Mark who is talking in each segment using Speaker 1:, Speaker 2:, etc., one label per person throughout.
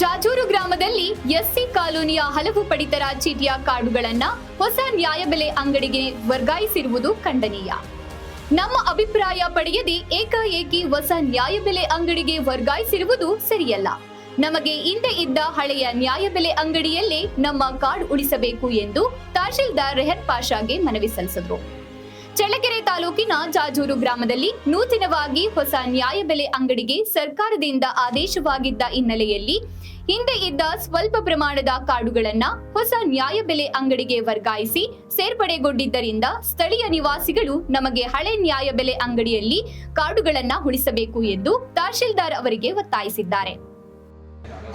Speaker 1: ಜಾಜೂರು ಗ್ರಾಮದಲ್ಲಿ ಎಸ್ಸಿ ಕಾಲೋನಿಯ ಹಲವು ಪಡಿತರ ಚೀಟಿಯ ಕಾರ್ಡುಗಳನ್ನ ಹೊಸ ನ್ಯಾಯಬೆಲೆ ಅಂಗಡಿಗೆ ವರ್ಗಾಯಿಸಿರುವುದು ಖಂಡನೀಯ. ನಮ್ಮ ಅಭಿಪ್ರಾಯ ಪಡೆಯದೆ ಏಕಾಏಕಿ ಹೊಸ ನ್ಯಾಯಬೆಲೆ ಅಂಗಡಿಗೆ ವರ್ಗಾಯಿಸಿರುವುದು ಸರಿಯಲ್ಲ. ನಮಗೆ ಹಿಂದೆ ಇದ್ದ ಹಳೆಯ ನ್ಯಾಯಬೆಲೆ ಅಂಗಡಿಯಲ್ಲೇ ನಮ್ಮ ಕಾರ್ಡ್ ಉಳಿಸಬೇಕು ಎಂದು ತಹಶೀಲ್ದಾರ್ ರೆಹರ್ ಪಾಷಾಗೆ ಮನವಿ ಸಲ್ಲಿಸಿದರು. ಚಳ್ಳಕೆರೆ ತಾಲೂಕಿನ ಜಾಜೂರು ಗ್ರಾಮದಲ್ಲಿ ನೂತನವಾಗಿ ಹೊಸ ನ್ಯಾಯಬೆಲೆ ಅಂಗಡಿಗೆ ಸರ್ಕಾರದಿಂದ ಆದೇಶವಾಗಿದ್ದ ಹಿನ್ನೆಲೆಯಲ್ಲಿ ಹಿಂದೆ ಇದ್ದ ಸ್ವಲ್ಪ ಪ್ರಮಾಣದ ಕಾರ್ಡುಗಳನ್ನ ಹೊಸ ನ್ಯಾಯಬೆಲೆ ಅಂಗಡಿಗೆ ವರ್ಗಾಯಿಸಿ ಸೇರ್ಪಡೆಗೊಂಡಿದ್ದರಿಂದ ಸ್ಥಳೀಯ ನಿವಾಸಿಗಳು ನಮಗೆ ಹಳೆ ನ್ಯಾಯಬೆಲೆ ಅಂಗಡಿಯಲ್ಲಿ ಕಾರ್ಡುಗಳನ್ನ ಉಳಿಸಬೇಕು ಎಂದು ತಹಶೀಲ್ದಾರ್ ಅವರಿಗೆ ಒತ್ತಾಯಿಸಿದ್ದಾರೆ.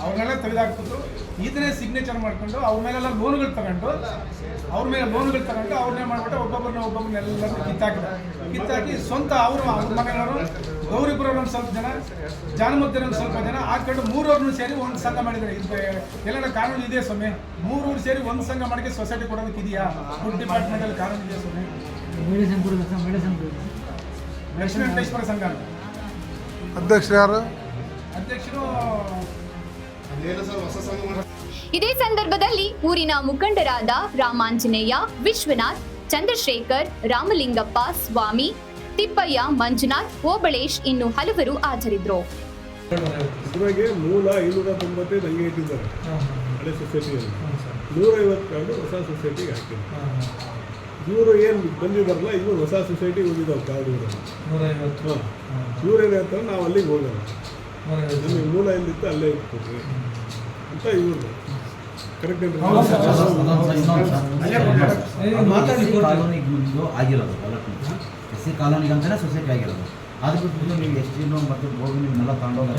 Speaker 2: ಅವ್ರನ್ನೆಲ್ಲ ತೆಗೆದಾಕ್ಬಿಟ್ಟು ಈತನೇ ಸಿಗ್ನೇಚರ್ ಮಾಡ್ಕೊಂಡು ಅವ್ರ ಮೇಲೆಲ್ಲ ಲೋನ್ಗಳು ತಗೊಂಡು ಅವ್ರ ಮೇಲೆ ಲೋನ್ಗಳು ತಗೊಂಡು ಅವ್ರನ್ನೇ ಮಾಡ್ಬಿಟ್ಟು ಒಬ್ಬೊಬ್ಬರನ್ನ ಒಬ್ಬೊಬ್ಬರನ್ನ ಎಲ್ಲರನ್ನೂ ಕಿತ್ತಾಕಿದ ಕಿತ್ತಾಕಿ ಸ್ವಂತ ಅವರು ಅವ್ರ ಗೌರಿಪುರ ಒಂದು ಸ್ವಲ್ಪ ಜನ ಜಾನಮುದ್ದರ ಒಂದು ಸ್ವಲ್ಪ ಜನ ಹಾಕೊಂಡು ಮೂರವ್ರನ್ನೂ ಸೇರಿ ಒಂದು ಸಂಘ ಮಾಡಿದ್ದಾರೆ. ಇದು ಎಲ್ಲ ಕಾನೂನು ಇದೆ ಸ್ವಾಮಿ. ಮೂರೂರು ಸೇರಿ ಒಂದು ಸಂಘ ಮಾಡಿಕೆ ಸೊಸೈಟಿ ಕೊಡೋದಕ್ಕೆ ಇದೆಯಾ? ಫುಡ್ ಡಿಪಾರ್ಟ್ಮೆಂಟಲ್ಲಿ ಕಾನೂನು ಇದೆ ಸ್ವಾಮಿ. ಲಕ್ಷ್ಮೀ ವೆಂಕಟೇಶ್ವರ ಸಂಘ
Speaker 3: ಅಧ್ಯಕ್ಷರು ಯಾರು?
Speaker 2: ಅಧ್ಯಕ್ಷರು
Speaker 1: ಇದೇ ಸಂದರ್ಭದಲ್ಲಿ ಊರಿನ ಮುಖಂಡರಾದ ರಾಮಾಂಜನೇಯ ವಿಶ್ವನಾಥ್ ಚಂದ್ರಶೇಖರ್ ರಾಮಲಿಂಗಪ್ಪ ಸ್ವಾಮಿ ತಿಪ್ಪಯ್ಯ ಮಂಜುನಾಥ್ ಓಬಳೇಶ್ ಇನ್ನು ಹಲವರು ಹಾಜರಿದ್ದರು
Speaker 4: ಇದ್ರಾಗೆ ಮೂಲ ಐನೂರ ತೊಂಬತ್ತೈದು ಹಂಗೆ ಇಟ್ಟಿದ್ದಾರೆ ಹಳೆ ಸೊಸೈಟಿಯಲ್ಲಿ. ನೂರೈವತ್ತು ಕಾರ್ಡು ಹೊಸ ಸೊಸೈಟಿಗೆ ಹಾಕಿದ್ದಾರೆ ಇವರು ಏನು ಬಂದಿದ್ದಾರಲ್ಲ ಇವರು ಹೊಸ ಸೊಸೈಟಿಗೆ ಹೋಗಿದ್ದಾವೆ ಕಾರ್ಡ್ ಇವರು
Speaker 5: ನೂರೈವತ್ತು
Speaker 4: ಹೇಳ್ತಾರೆ ನಾವು ಅಲ್ಲಿಗೆ ಹೋಗೋಣ. ಮೂಲ ಎಲ್ಲಿತ್ತು ಅಲ್ಲೇ ಇಟ್ಕೊಡ್ರಿ ಅಂತ ಇವ್ರದ್ದು. ಕರೆಕ್ಟ್
Speaker 6: ಕಾಲೋನಿಗೆ ಆಗಿರೋದು ಎಸ್ ಸಿ ಕಾಲೋನಿಗೆ ಅಂತಲೇ ಸೊಸೈಟಿ ಆಗಿರೋದು. ಅದು ಬಿಟ್ಟು ನೀವು ಎಸ್ ಟಿ ಮತ್ತು ಗೋಗಿ ನಿಮ್ಮನ್ನೆಲ್ಲ ತಗೊಂಡೋಗಿ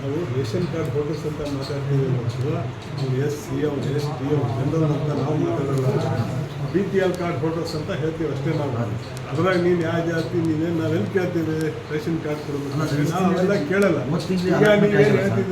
Speaker 4: ನಾವು ರೇಷನ್ ಕಾರ್ಡ್ ಫೋಟೋಸ್ ಅಂತ ಮಾತಾಡ್ತೀವಿ ಎಸ್ ಸಿ ಅವ್ನು ಎಸ್ ಟಿ ಜನರಲ್ ಅಂತ ನಾವು ಮಾತಾಡೋಲ್ಲ. B P L card photos ಅಂತ ಹೇಳ್ತೀವಿ ಅಷ್ಟೇ ನಾವು. ಅದ್ರಾಗ ನೀನು ಯಾವ ಜಾತಿ ನೀವೇನು ನಾವೇನು ಕೇಳ್ತೀವಿ ರೇಷನ್ ಕಾರ್ಡ್ ಕೊಡಬೇಕು ನಾವು ಅವೆಲ್ಲ ಕೇಳಲ್ಲ. ಈಗ